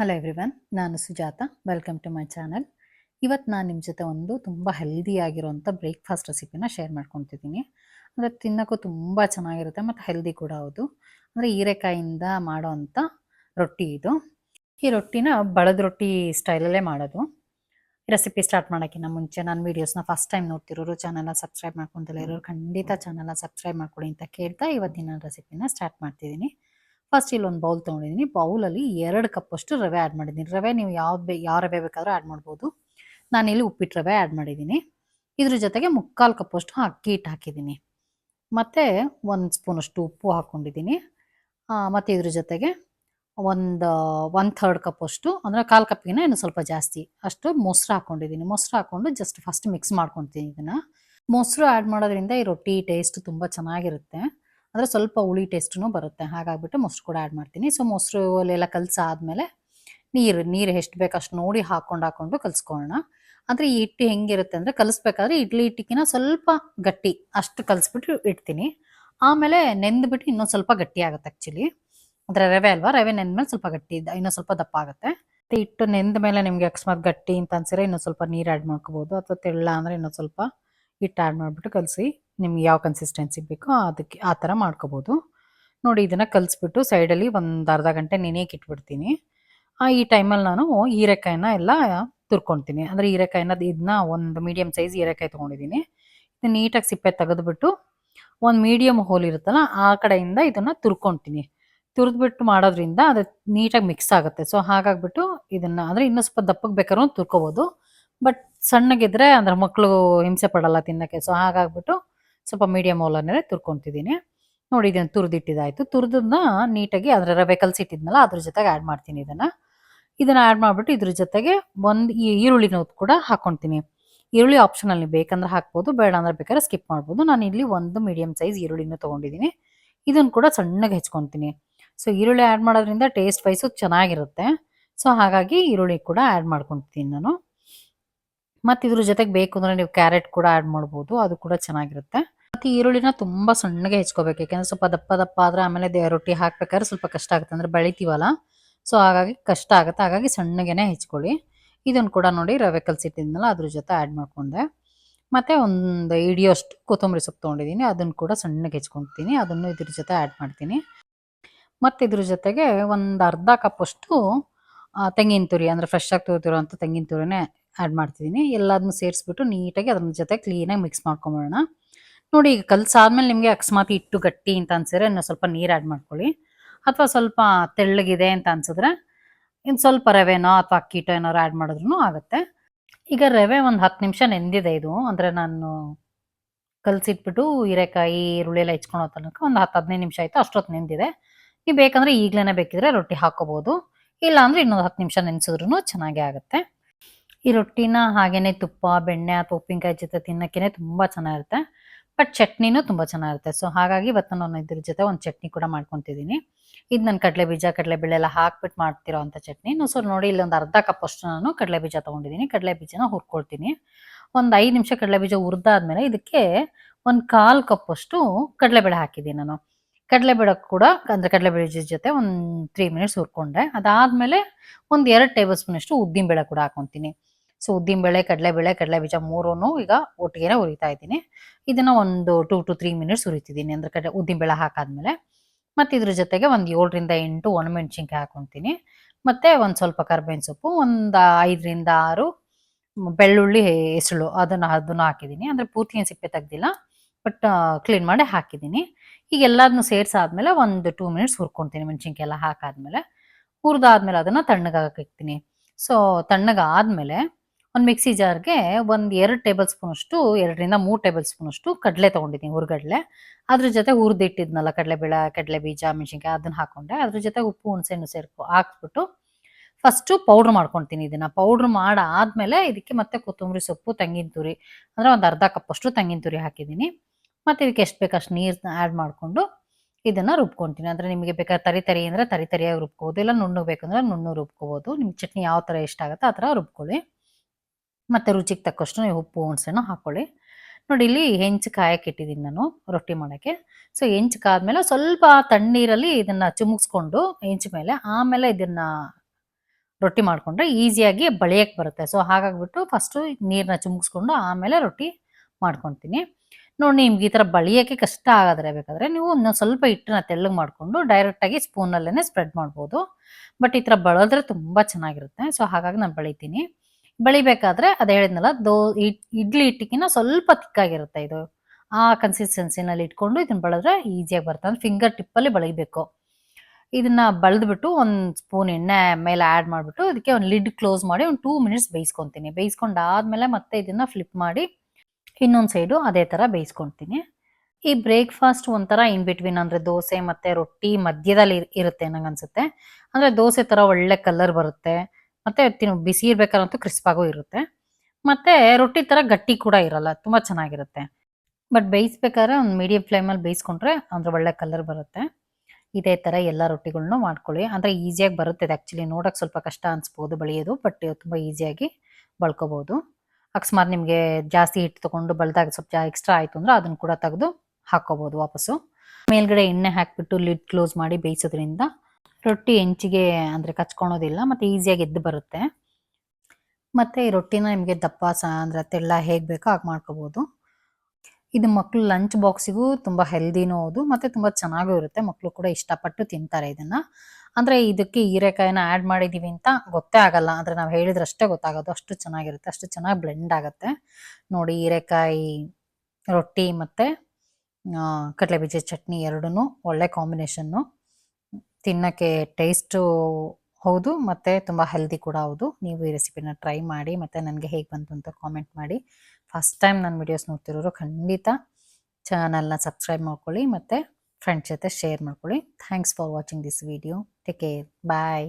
Hello everyone ನಾನು Sujatha. Welcome to my channel ಇವತ್ತು ನಾನು ನಿಮ್ಮ ಜೊತೆ ಒಂದು ತುಂಬ ಹೆಲ್ದಿ ಆಗಿರೋಂಥ ಬ್ರೇಕ್ಫಾಸ್ಟ್ ರೆಸಿಪಿನ ಶೇರ್ ಮಾಡ್ಕೊತಿದ್ದೀನಿ. ಅಂದರೆ ತಿನ್ನೋಕ್ಕೂ ತುಂಬ ಚೆನ್ನಾಗಿರುತ್ತೆ ಮತ್ತು ಹೆಲ್ದಿ ಕೂಡ ಹೌದು. ಅಂದರೆ ಹೀರೆಕಾಯಿಂದ ಮಾಡೋವಂಥ ರೊಟ್ಟಿ ಇದು. ಈ ರೊಟ್ಟಿನ ಬಳದ ರೊಟ್ಟಿ ಸ್ಟೈಲಲ್ಲೇ ಮಾಡೋದು. ರೆಸಿಪಿ ಸ್ಟಾರ್ಟ್ ಮಾಡೋಕ್ಕಿಂತ ಮುಂಚೆ ನನ್ನ ವೀಡಿಯೋಸ್ನ ಫಸ್ಟ್ ಟೈಮ್ ನೋಡ್ತಿರೋರು ಚಾನಲ್ನ ಸಬ್ಸ್ಕ್ರೈಬ್ ಮಾಡ್ಕೊಂತಿಲ್ಲ ಇರೋರು ಖಂಡಿತ ಚಾನಲ್ನ ಸಬ್ಸ್ಕ್ರೈಬ್ ಮಾಡ್ಕೊಳ್ಳಿ ಅಂತ ಕೇಳ್ತಾ ಇವತ್ತಿನ ರೆಸಿಪಿನ ಸ್ಟಾರ್ಟ್ ಮಾಡ್ತಿದ್ದೀನಿ. ಫಸ್ಟ್ ಇಲ್ಲಿ ಒಂದು ಬೌಲ್ ತೊಗೊಂಡಿದ್ದೀನಿ ಬೌಲಲ್ಲಿ ಎರಡು ಕಪ್ಪಷ್ಟು ರವೆ ಆ್ಯಡ್ ಮಾಡಿದ್ದೀನಿ ರವೆ ನೀವು ಯಾವ್ದು ಬೇ, ಯಾವ ರವೆ ಬೇಕಾದರೂ ಆ್ಯಡ್ ಮಾಡ್ಬೋದು. ನಾನಿಲ್ಲಿ ಉಪ್ಪಿಟ್ಟು ರವೆ ಆ್ಯಡ್ ಮಾಡಿದ್ದೀನಿ ಇದ್ರ ಜೊತೆಗೆ ಮುಕ್ಕಾಲು ಕಪ್ಪಷ್ಟು ಅಕ್ಕಿ ಹಿಟ್ಟು ಹಾಕಿದ್ದೀನಿ ಮತ್ತು ಒಂದು ಸ್ಪೂನಷ್ಟು ಉಪ್ಪು ಹಾಕ್ಕೊಂಡಿದ್ದೀನಿ ಮತ್ತು ಇದ್ರ ಜೊತೆಗೆ ಒಂದು ಒನ್ ಥರ್ಡ್ ಕಪ್ಪಷ್ಟು ಅಂದರೆ ಕಾಲು ಕಪ್ಪಿನ ಇನ್ನು ಸ್ವಲ್ಪ ಜಾಸ್ತಿ ಅಷ್ಟು ಮೊಸರು ಹಾಕ್ಕೊಂಡಿದ್ದೀನಿ ಮೊಸರು ಹಾಕ್ಕೊಂಡು ಜಸ್ಟ್ ಫಸ್ಟ್ ಮಿಕ್ಸ್ ಮಾಡ್ಕೊತೀನಿ ಇದನ್ನು. ಮೊಸರು ಆ್ಯಡ್ ಮಾಡೋದ್ರಿಂದ ಈ ರೊಟ್ಟಿ ಟೇಸ್ಟ್ ತುಂಬ ಚೆನ್ನಾಗಿರುತ್ತೆ. ಅಂದರೆ ಸ್ವಲ್ಪ ಹುಳಿ ಟೇಸ್ಟೂ ಬರುತ್ತೆ. ಹಾಗಾಗ್ಬಿಟ್ಟು ಮೊಸರು ಕೂಡ ಆ್ಯಡ್ ಮಾಡ್ತೀನಿ. ಸೊ ಮೊಸರು ಅಲ್ಲೆಲ್ಲ ಕಲಸಾದ್ಮೇಲೆ ನೀರು ನೀರು ಎಷ್ಟು ಬೇಕು ಅಷ್ಟು ನೋಡಿ ಹಾಕೊಂಡು ಹಾಕೊಂಡು ಕಲಿಸ್ಕೊಳ್ಳೋಣ ಅಂದರೆ ಈ ಹಿಟ್ಟು ಹೆಂಗಿರುತ್ತೆ ಅಂದರೆ ಕಲಿಸ್ಬೇಕಾದ್ರೆ ಇಡ್ಲಿ ಹಿಟ್ಟಿಗಿನ ಸ್ವಲ್ಪ ಗಟ್ಟಿ ಅಷ್ಟು ಕಲಿಸ್ಬಿಟ್ಟು ಇಡ್ತೀನಿ. ಆಮೇಲೆ ನೆಂದ್ಬಿಟ್ಟು ಇನ್ನೊಂದು ಸ್ವಲ್ಪ ಗಟ್ಟಿ ಆಗುತ್ತೆ ಆ್ಯಕ್ಚುಲಿ ಅಂದರೆ ರವೆ ಅಲ್ವಾ? ರವೆ ನೆಂದ್ಮೇಲೆ ಸ್ವಲ್ಪ ಗಟ್ಟಿ ಇದ್ದ ಇನ್ನೂ ಸ್ವಲ್ಪ ದಪ್ಪ ಆಗುತ್ತೆ. ಮತ್ತು ಹಿಟ್ಟು ನೆಂದ ಮೇಲೆ ನಿಮಗೆ ಅಕಸ್ಮಾತ್ ಗಟ್ಟಿ ಅಂತ ಅನ್ಸಿದ್ರೆ ಇನ್ನೊಂದು ಸ್ವಲ್ಪ ನೀರು ಆ್ಯಡ್ ಮಾಡ್ಕೋಬೋದು. ಅಥವಾ ತೆಳ್ಳ ಅಂದರೆ ಇನ್ನೊಂದು ಸ್ವಲ್ಪ ಹಿಟ್ಟು ಆ್ಯಡ್ ಮಾಡಿಬಿಟ್ಟು ಕಲಸಿ ನಿಮ್ಗೆ ಯಾವ ಕನ್ಸಿಸ್ಟೆನ್ಸಿ ಬೇಕೋ ಅದಕ್ಕೆ ಆ ಥರ ಮಾಡ್ಕೋಬೋದು. ನೋಡಿ, ಇದನ್ನು ಕಲಿಸ್ಬಿಟ್ಟು ಸೈಡಲ್ಲಿ ಒಂದು ಅರ್ಧ ಗಂಟೆ ನೆನೆಯಕ್ಕೆ ಇಟ್ಬಿಡ್ತೀನಿ ಆ, ಈ ಟೈಮಲ್ಲಿ ನಾನು ಹೀರೆಕಾಯಿನ ಎಲ್ಲ ತುರ್ಕೊತೀನಿ. ಅಂದರೆ ಹೀರೆಕಾಯಿನ ಇದನ್ನ ಒಂದು ಮೀಡಿಯಮ್ ಸೈಜ್ ಹೀರೆಕಾಯಿ ತೊಗೊಂಡಿದ್ದೀನಿ ಇದನ್ನ ನೀಟಾಗಿ ಸಿಪ್ಪೆ ತೆಗೆದುಬಿಟ್ಟು ಒಂದು ಮೀಡಿಯಮ್ ಹೋಲ್ ಇರುತ್ತಲ್ಲ, ಆ ಕಡೆಯಿಂದ ಇದನ್ನು ತುರ್ಕೊತೀನಿ. ತುರಿದ್ಬಿಟ್ಟು ಮಾಡೋದ್ರಿಂದ ಅದು ನೀಟಾಗಿ ಮಿಕ್ಸ್ ಆಗುತ್ತೆ. ಸೊ ಹಾಗಾಗ್ಬಿಟ್ಟು ಇದನ್ನು, ಅಂದರೆ ಇನ್ನೂ ಸ್ವಲ್ಪ ದಪ್ಪಕ್ಕೆ ಬೇಕಾದ್ರೂ ತುರ್ಕೋಬೋದು. ಬಟ್ ಸಣ್ಣಗಿದ್ರೆ ಅಂದ್ರೆ ಮಕ್ಕಳು ಹಿಂಸೆ ಪಡಲ್ಲ ತಿನ್ನಕ್ಕೆ. ಸೊ ಹಾಗಾಗ್ಬಿಟ್ಟು ಸ್ವಲ್ಪ ಮೀಡಿಯಮ್ ಓಲನ್ನೇ ತುರ್ಕೊತಿದ್ದೀನಿ. ನೋಡಿ, ಇದನ್ನು ತುರಿದಿಟ್ಟಿದ್ದಾಯಿತು ತುರಿದನ್ನ ನೀಟಾಗಿ ಅದರ ರವೆ ಕಲಸಿಟ್ಟಿದ್ನಲ್ಲ, ಅದ್ರ ಜೊತೆಗೆ ಆ್ಯಡ್ ಮಾಡ್ತೀನಿ ಇದನ್ನು. ಇದನ್ನು ಆ್ಯಡ್ ಮಾಡಿಬಿಟ್ಟು ಇದ್ರ ಜೊತೆಗೆ ಒಂದು ಈ ಈರುಳ್ಳಿನ ಕೂಡ ಹಾಕ್ಕೊತೀನಿ ಈರುಳ್ಳಿ ಆಪ್ಷನಲ್ಲಿ ಬೇಕಂದ್ರೆ ಹಾಕ್ಬೋದು, ಬೇಡ ಅಂದ್ರೆ ಬೇಕಾದ್ರೆ ಸ್ಕಿಪ್ ಮಾಡ್ಬೋದು. ನಾನು ಇಲ್ಲಿ ಒಂದು ಮೀಡಿಯಮ್ ಸೈಜ್ ಈರುಳ್ಳಿನ ತೊಗೊಂಡಿದ್ದೀನಿ. ಇದನ್ನು ಕೂಡ ಸಣ್ಣಗೆ ಹೆಚ್ಕೊತೀನಿ. ಸೊ ಈರುಳ್ಳಿ ಆ್ಯಡ್ ಮಾಡೋದ್ರಿಂದ ಟೇಸ್ಟ್ ವೈಸು ಚೆನ್ನಾಗಿರುತ್ತೆ. ಸೊ ಹಾಗಾಗಿ ಈರುಳ್ಳಿ ಕೂಡ ಆ್ಯಡ್ ಮಾಡ್ಕೊತೀನಿ ನಾನು. ಮತ್ತು ಇದ್ರ ಜೊತೆಗೆ ಬೇಕು ಅಂದರೆ ನೀವು ಕ್ಯಾರೆಟ್ ಕೂಡ ಆ್ಯಡ್ ಮಾಡ್ಬೋದು, ಅದು ಕೂಡ ಚೆನ್ನಾಗಿರುತ್ತೆ. ಮತ್ತು ಈರುಳ್ಳಿನ ತುಂಬ ಸಣ್ಣಗೆ ಹೆಚ್ಕೋಬೇಕು, ಯಾಕೆಂದರೆ ಸ್ವಲ್ಪ ದಪ್ಪ ದಪ್ಪ ಆದರೆ ಆಮೇಲೆ ದೇ ರೊಟ್ಟಿ ಹಾಕ್ಬೇಕಾದ್ರೆ ಸ್ವಲ್ಪ ಕಷ್ಟ ಆಗುತ್ತೆ, ಅಂದರೆ ಬೆಳಿತೀವಲ್ಲ? ಸೊ ಹಾಗಾಗಿ ಕಷ್ಟ ಆಗುತ್ತೆ, ಹಾಗಾಗಿ ಸಣ್ಣಗೆನೆ ಹೆಚ್ಕೊಳ್ಳಿ. ಇದನ್ನು ಕೂಡ ನೋಡಿ ರವೆ ಕಲಸಿಟ್ಟಿದ್ನಲ್ಲ ಅದ್ರ ಜೊತೆ ಆ್ಯಡ್ ಮಾಡ್ಕೊಂಡೆ. ಮತ್ತು ಒಂದು ಇಡಿಯೋಷ್ಟು ಕೊತ್ತಂಬರಿ ಸೊಪ್ಪು ತೊಗೊಂಡಿದ್ದೀನಿ ಅದನ್ನು ಕೂಡ ಸಣ್ಣಗೆ ಹೆಚ್ಕೊತೀನಿ ಅದನ್ನು ಇದ್ರ ಜೊತೆ ಆ್ಯಡ್ ಮಾಡ್ತೀನಿ. ಮತ್ತು ಇದ್ರ ಜೊತೆಗೆ ಒಂದು ಅರ್ಧ ಕಪ್ಪಷ್ಟು ತೆಂಗಿನ ತುರಿ, ಅಂದರೆ ಫ್ರೆಶ್ ಆಗಿ ತುರಿದಿರೋಂಥ ತೆಂಗಿನ ತುರಿನೇ ಆ್ಯಡ್ ಮಾಡ್ತಿದ್ದೀನಿ ಎಲ್ಲದನ್ನು ಸೇರಿಸ್ಬಿಟ್ಟು ನೀಟಾಗಿ ಅದ್ರ ಜೊತೆ ಕ್ಲೀನಾಗಿ ಮಿಕ್ಸ್ ಮಾಡ್ಕೊಂಬಿಡೋಣ ನೋಡಿ ಈಗ ಕಲಸಾದ್ಮೇಲೆ ನಿಮಗೆ ಅಕಸ್ಮಾತ್ ಹಿಟ್ಟು ಗಟ್ಟಿ ಅಂತ ಅನ್ಸಿದ್ರೆ ಇನ್ನೂ ಸ್ವಲ್ಪ ನೀರು ಆ್ಯಡ್ ಮಾಡ್ಕೊಳ್ಳಿ. ಅಥವಾ ಸ್ವಲ್ಪ ತೆಳ್ಳಗಿದೆ ಅಂತ ಅನ್ಸಿದ್ರೆ ಇನ್ನು ಸ್ವಲ್ಪ ರವೆನೋ ಅಥವಾ ಅಕ್ಕಿ ಏನಾರು ಆ್ಯಡ್ ಮಾಡಿದ್ರು ಆಗುತ್ತೆ. ಈಗ ರವೆ ಒಂದು ಹತ್ತು ನಿಮಿಷ ನೆಂದಿದೆ ಇದು. ಅಂದರೆ ನಾನು ಕಲಸಿಟ್ಬಿಟ್ಟು ಹೀರೆಕಾಯಿ ಈರುಳ್ಳಿ ಎಲ್ಲ ಹೆಚ್ಕೊಳೋ ತನಕ ಒಂದು ಹತ್ತು ಹದಿನೈದು ನಿಮಿಷ ಆಯಿತು ಅಷ್ಟೊತ್ತು ನೆಂದಿದೆ. ನೀವು ಬೇಕಂದರೆ ಈಗಲೇ ಬೇಕಿದ್ರೆ ರೊಟ್ಟಿ ಹಾಕೋಬೋದು. ಇಲ್ಲ ಅಂದರೆ ಇನ್ನೊಂದು ಹತ್ತು ನಿಮಿಷ ನೆನೆಸಿದ್ರು ಚೆನ್ನಾಗೇ ಆಗುತ್ತೆ. ಈ ರೊಟ್ಟಿನ ಹಾಗೇನೆ ತುಪ್ಪ, ಬೆಣ್ಣೆ ಅಥವಾ ಉಪ್ಪಿನಕಾಯಿ ಜೊತೆ ತಿನ್ನಕ್ಕೇನೆ ತುಂಬ ಚೆನ್ನಾಗಿರುತ್ತೆ. ಬಟ್ ಚಟ್ನಿನೂ ತುಂಬ ಚೆನ್ನಾಗಿರುತ್ತೆ. ಸೊ ಹಾಗಾಗಿ ಇವತ್ತು ನಾನು ಇದ್ರ ಜೊತೆ ಒಂದು ಚಟ್ನಿ ಕೂಡ ಮಾಡ್ಕೊತಿದ್ದೀನಿ. ಇದು ನಾನು ಕಡಲೆ ಬೀಜ ಕಡಲೆ ಬೆಳೆ ಎಲ್ಲ ಹಾಕ್ಬಿಟ್ಟು ಮಾಡ್ತಿರೋ ಅಂಥ ಚಟ್ನಿ. ಸೊ ನೋಡಿ ಇಲ್ಲಿ ಒಂದು ಅರ್ಧ ಕಪ್ ಅಷ್ಟು ನಾನು ಕಡಲೆ ಬೀಜ ತೊಗೊಂಡಿದ್ದೀನಿ. ಕಡಲೆ ಬೀಜನ ಹುರ್ಕೊಳ್ತೀನಿ. ಒಂದು ಐದು ನಿಮಿಷ ಕಡಲೆ ಬೀಜ ಹುರಿದಾದ್ಮೇಲೆ ಇದಕ್ಕೆ ಒಂದು ಕಾಲು ಕಪ್ಪಷ್ಟು ಕಡಲೆಬೇಳೆ ಹಾಕಿದ್ದೀನಿ ನಾನು. ಕಡಲೆಬೇಳೆ ಕೂಡ, ಅಂದರೆ ಬೀಜದ ಜೊತೆ ಒಂದು ತ್ರೀ ಮಿನಿಟ್ಸ್ ಹುರ್ಕೊಂಡೆ. ಅದಾದಮೇಲೆ ಒಂದು ಎರಡು ಟೇಬಲ್ ಉದ್ದಿನ ಬೇಳೆ ಕೂಡ ಹಾಕೊತೀನಿ. ಸೊ ಉದ್ದಿನಬೇಳೆ ಕಡಲೆಬೇಳೆ ಕಡಲೆ ಬೀಜ ಮೂರೂ ಈಗ ಒಟ್ಟಿಗೆ ಹುರಿತಾ ಇದ್ದೀನಿ. ಇದನ್ನು ಒಂದು ಟೂ ಟು ತ್ರೀ ಮಿನಿಟ್ಸ್ ಹುರಿತಿದ್ದೀನಿ ಅಂದರೆ ಕಡೆ ಉದ್ದಿನಬೇಳೆ ಹಾಕಾದ್ಮೇಲೆ. ಮತ್ತು ಇದ್ರ ಜೊತೆಗೆ ಒಂದು ಏಳರಿಂದ ಎಂಟು ಒಣಮೆಣ್ಸಿನ್ಕಾಯಿ ಹಾಕೊತೀನಿ. ಮತ್ತು ಒಂದು ಸ್ವಲ್ಪ ಕರ್ಬೇವಿನ ಸೊಪ್ಪು, ಒಂದು ಐದರಿಂದ ಆರು ಬೆಳ್ಳುಳ್ಳಿ ಹೆಸಳು ಅದನ್ನು ಅದನ್ನು ಹಾಕಿದ್ದೀನಿ. ಅಂದರೆ ಪೂರ್ತಿ ಸಿಪ್ಪೆ ತೆಗ್ದಿಲ್ಲ, ಬಟ್ ಕ್ಲೀನ್ ಮಾಡಿ ಹಾಕಿದ್ದೀನಿ. ಈಗ ಎಲ್ಲದನ್ನು ಸೇರಿಸಾದ್ಮೇಲೆ ಒಂದು ಟೂ ಮಿನಿಟ್ಸ್ ಹುರ್ಕೊತೀನಿ ಮೆಣಸಿನ್ಕಾಯಿ ಎಲ್ಲ ಹಾಕಾದ್ಮೇಲೆ. ಹುರಿದಾದ್ಮೇಲೆ ಅದನ್ನು ತಣ್ಣಗಾಕಿಕ್ತೀನಿ ಸೊ ತಣ್ಣಗಾದ್ಮೇಲೆ ಒಂದು ಮಿಕ್ಸಿ ಜಾರ್ಗೆ ಒಂದು ಎರಡು ಟೇಬಲ್ ಸ್ಪೂನಷ್ಟು ಎರಡರಿಂದ ಮೂರು ಟೇಬಲ್ ಸ್ಪೂನಷ್ಟು ಕಡಲೆ ತೊಗೊಂಡಿದ್ದೀನಿ ಹುರ್ಗಡ್ಲೆ. ಅದ್ರ ಜೊತೆ ಹುರಿದಿಟ್ಟಿದ್ನಲ್ಲ ಕಡಲೆಬೇಳೆ ಕಡಲೆ ಬೀಜ ಮೆಣಸಿನ್ಕಾಯಿ ಅದನ್ನ ಹಾಕೊಂಡೆ. ಅದ್ರ ಜೊತೆ ಉಪ್ಪು ಹುಣಸೆಹಣ್ಣು ಸೇರ್ಕೊ, ಹಾಕ್ಬಿಟ್ಟು ಫಸ್ಟು ಪೌಡ್ರ್ ಮಾಡ್ಕೊತೀನಿ ಇದನ್ನ. ಪೌಡ್ರ್ ಮಾಡಾದ್ಮೇಲೆ ಇದಕ್ಕೆ ಮತ್ತೆ ಕೊತ್ತಂಬರಿ ಸೊಪ್ಪು, ತೆಂಗಿನ ತುರಿ, ಅಂದರೆ ಒಂದು ಅರ್ಧ ಕಪ್ ಅಷ್ಟು ತೆಂಗಿನ ತುರಿ ಹಾಕಿದ್ದೀನಿ. ಮತ್ತು ಇದಕ್ಕೆ ಎಷ್ಟು ಬೇಕಷ್ಟು ಅಷ್ಟು ನೀರನ್ನ ಆ್ಯಡ್ ಮಾಡಿಕೊಂಡು ಇದನ್ನು ರುಬ್ಕೊತೀನಿ. ಅಂದರೆ ನಿಮಗೆ ಬೇಕಾದ್ರೆ ತರಿ ತರಿ ಅಂದರೆ ತರಿ ತರಿಯಾಗಿ ರುಬ್ಕೋಬೋದು. ಇಲ್ಲ ನುಣ್ಣು ಬೇಕಂದ್ರೆ ನುಣ್ಣು ರುಬ್ಕೋಬೋದು. ನಿಮ್ಗೆ ಚಟ್ನಿ ಯಾವ ಥರ ಇಷ್ಟ ಆಗುತ್ತೆ ಆ ಥರ ರುಬ್ಕೊಳ್ಳಿ. ಮತ್ತು ರುಚಿಗೆ ತಕ್ಕಷ್ಟು ನೀವು ಉಪ್ಪು ಹುಣಸೆನೂ ಹಾಕ್ಕೊಳ್ಳಿ ನೋಡಿ, ಇಲ್ಲಿ ಹೆಂಚು ಕಾಯಕ್ಕೆ ಇಟ್ಟಿದ್ದೀನಿ ನಾನು ರೊಟ್ಟಿ ಮಾಡೋಕ್ಕೆ. ಸೊ ಹೆಂಚು ಕಾದ್ಮೇಲೆ ಸ್ವಲ್ಪ ತಣ್ಣೀರಲ್ಲಿ ಇದನ್ನು ಚುಮುಕ್ಸ್ಕೊಂಡು ಹೆಂಚು ಮೇಲೆ, ಆಮೇಲೆ ಇದನ್ನು ರೊಟ್ಟಿ ಮಾಡಿಕೊಂಡ್ರೆ ಈಸಿಯಾಗಿ ಬಳಿಯಕ್ಕೆ ಬರುತ್ತೆ. ಸೊ ಹಾಗಾಗ್ಬಿಟ್ಟು ಫಸ್ಟು ನೀರನ್ನ ಚುಮುಕ್ಸ್ಕೊಂಡು ಆಮೇಲೆ ರೊಟ್ಟಿ ಮಾಡ್ಕೊತೀನಿ ನೋಡಿ, ನಿಮ್ಗೆ ಈ ಥರ ಬಳಿಯೋಕ್ಕೆ ಕಷ್ಟ ಆಗಾದ್ರೆ ಬೇಕಾದರೆ ನೀವು ಇನ್ನೊಂದು ಸ್ವಲ್ಪ ಹಿಟ್ಟನ್ನ ತೆಳ್ಳಗೆ ಮಾಡಿಕೊಂಡು ಡೈರೆಕ್ಟಾಗಿ ಸ್ಪೂನಲ್ಲೇ ಸ್ಪ್ರೆಡ್ ಮಾಡ್ಬೋದು. ಬಟ್ ಈ ಥರ ಬಳದ್ರೆ ತುಂಬ ಚೆನ್ನಾಗಿರುತ್ತೆ. ಸೊ ಹಾಗಾಗಿ ನಾನು ಬಳಿತೀನಿ. ಬಳಿಬೇಕಾದ್ರೆ ಅದೇ ಹೇಳಿದ್ನಲ್ಲ, ದೋ ಇಡ್- ಇಡ್ಲಿ ಹಿಟ್ಟಿಗಿನ ಸ್ವಲ್ಪ ತಿಕ್ಕಾಗಿರುತ್ತೆ ಇದು. ಆ ಕನ್ಸಿಸ್ಟೆನ್ಸಿನಲ್ಲಿ ಇಟ್ಕೊಂಡು ಇದನ್ನ ಬಳದ್ರೆ ಈಸಿಯಾಗಿ ಬರುತ್ತೆ. ಅಂದ್ರೆ ಫಿಂಗರ್ ಟಿಪ್ಪಲ್ಲಿ ಬಳಿಬೇಕು. ಇದನ್ನ ಬಳ್ದ್ಬಿಟ್ಟು ಒಂದು ಸ್ಪೂನ್ ಎಣ್ಣೆ ಮೇಲೆ ಆ್ಯಡ್ ಮಾಡಿಬಿಟ್ಟು ಇದಕ್ಕೆ ಒಂದು ಲಿಡ್ ಕ್ಲೋಸ್ ಮಾಡಿ ಒಂದು ಟೂ ಮಿನಿಟ್ಸ್ ಬೇಯಿಸ್ಕೊತೀನಿ. ಬೇಯಿಸ್ಕೊಂಡಾದ್ಮೇಲೆ ಮತ್ತೆ ಇದನ್ನ ಫ್ಲಿಪ್ ಮಾಡಿ ಇನ್ನೊಂದು ಸೈಡು ಅದೇ ಥರ ಬೇಯಿಸ್ಕೊತೀನಿ. ಈ ಬ್ರೇಕ್ಫಾಸ್ಟ್ ಒಂಥರ ಇನ್ ಬಿಟ್ವೀನ್ ಅಂದರೆ ದೋಸೆ ಮತ್ತು ರೊಟ್ಟಿ ಮಧ್ಯದಲ್ಲಿ ಇರುತ್ತೆ ನಂಗೆ ಅನ್ಸುತ್ತೆ ಅಂದರೆ ದೋಸೆ ಥರ ಒಳ್ಳೆ ಕಲರ್ ಬರುತ್ತೆ. ಮತ್ತು ತಿನ್ನು ಬಿಸಿ ಇರ್ಬೇಕಾದ್ರಂತೂ ಕ್ರಿಸ್ಪಾಗೂ ಇರುತ್ತೆ. ಮತ್ತೆ ರೊಟ್ಟಿ ತರ ಗಟ್ಟಿ ಕೂಡ ಇರಲ್ಲ, ತುಂಬಾ ಚೆನ್ನಾಗಿರುತ್ತೆ. ಬಟ್ ಬೇಯಿಸ್ಬೇಕಾದ್ರೆ ಒಂದು ಮೀಡಿಯಂ ಫ್ಲೇಮಲ್ಲಿ ಬೇಯಿಸ್ಕೊಂಡ್ರೆ ಅಂದ್ರೆ ಒಳ್ಳೆ ಕಲರ್ ಬರುತ್ತೆ. ಇದೇ ಥರ ಎಲ್ಲ ರೊಟ್ಟಿಗಳ್ನು ಮಾಡ್ಕೊಳ್ಳಿ. ಅಂದರೆ ಈಸಿಯಾಗಿ ಬರುತ್ತೆ ಇದು ಆ್ಯಕ್ಚುಲಿ ನೋಡೋಕೆ ಸ್ವಲ್ಪ ಕಷ್ಟ ಅನಿಸ್ಬೋದು ಬೆಳೆಯೋದು ಬಟ್ ತುಂಬ ಈಸಿಯಾಗಿ ಬಳ್ಕೋಬೋದು. ಅಕಸ್ಮಾತ್ ನಿಮಗೆ ಜಾಸ್ತಿ ಹಿಟ್ಟು ತೊಗೊಂಡು ಬಳ್ದಾಗ ಸ್ವಲ್ಪ ಎಕ್ಸ್ಟ್ರಾ ಆಯಿತು ಅಂದ್ರೆ ಅದನ್ನು ಕೂಡ ತೆಗೆದು ಹಾಕೋಬಹುದು ವಾಪಸ್ಸು. ಮೇಲ್ಗಡೆ ಎಣ್ಣೆ ಹಾಕಿಬಿಟ್ಟು ಲಿಡ್ ಕ್ಲೋಸ್ ಮಾಡಿ ಬೇಯಿಸೋದ್ರಿಂದ ರೊಟ್ಟಿ ಹೆಂಚಿಗೆ ಅಂದರೆ ಕಚ್ಕೊಳೋದಿಲ್ಲ, ಮತ್ತು ಈಸಿಯಾಗಿ ಎದ್ದು ಬರುತ್ತೆ. ಮತ್ತು ಈ ರೊಟ್ಟಿನ ನಿಮಗೆ ದಪ್ಪ ಸ ಅಂದರೆ ತೆಳ್ಳ ಹೇಗೆ ಬೇಕೋ ಹಾಗೆ ಮಾಡ್ಕೋಬೋದು. ಇದು ಮಕ್ಕಳು ಲಂಚ್ ಬಾಕ್ಸಿಗೂ ತುಂಬ ಹೆಲ್ದಿನೂ ಹೌದು, ಮತ್ತು ತುಂಬ ಚೆನ್ನಾಗೂ ಇರುತ್ತೆ. ಮಕ್ಕಳು ಕೂಡ ಇಷ್ಟಪಟ್ಟು ತಿಂತಾರೆ ಇದನ್ನು. ಅಂದರೆ ಇದಕ್ಕೆ ಹೀರೆಕಾಯಿನ ಆ್ಯಡ್ ಮಾಡಿದ್ದೀವಿ ಅಂತ ಗೊತ್ತೇ ಆಗಲ್ಲ, ಅಂದರೆ ನಾವು ಹೇಳಿದ್ರಷ್ಟೇ ಗೊತ್ತಾಗೋದು. ಅಷ್ಟು ಚೆನ್ನಾಗಿರುತ್ತೆ, ಅಷ್ಟು ಚೆನ್ನಾಗಿ ಬ್ಲೆಂಡ್ ಆಗುತ್ತೆ. ನೋಡಿ ಹೀರೆಕಾಯಿ, ರೊಟ್ಟಿ ಮತ್ತು ಕಡಲೆಬೀಜ ಚಟ್ನಿ ಎರಡೂ ಒಳ್ಳೆ ಕಾಂಬಿನೇಷನ್ನು ತಿನ್ನೋಕ್ಕೆ ಟೇಸ್ಟು ಹೌದು, ಮತ್ತು ತುಂಬ ಹೆಲ್ದಿ ಕೂಡ ಹೌದು. ನೀವು ಈ ರೆಸಿಪಿನ ಟ್ರೈ ಮಾಡಿ, ಮತ್ತು ನನಗೆ ಹೇಗೆ ಬಂತು ಅಂತ ಕಾಮೆಂಟ್ ಮಾಡಿ. ಫಸ್ಟ್ ಟೈಮ್ ನನ್ನ ವಿಡಿಯೋಸ್ ನೋಡ್ತಿರೋರು ಖಂಡಿತ ಚಾನಲ್ನ ಸಬ್ಸ್ಕ್ರೈಬ್ ಮಾಡ್ಕೊಳ್ಳಿ, ಮತ್ತು ಫ್ರೆಂಡ್ಸ್ ಜೊತೆ ಶೇರ್ ಮಾಡ್ಕೊಳ್ಳಿ. Thanks for watching this video take care bye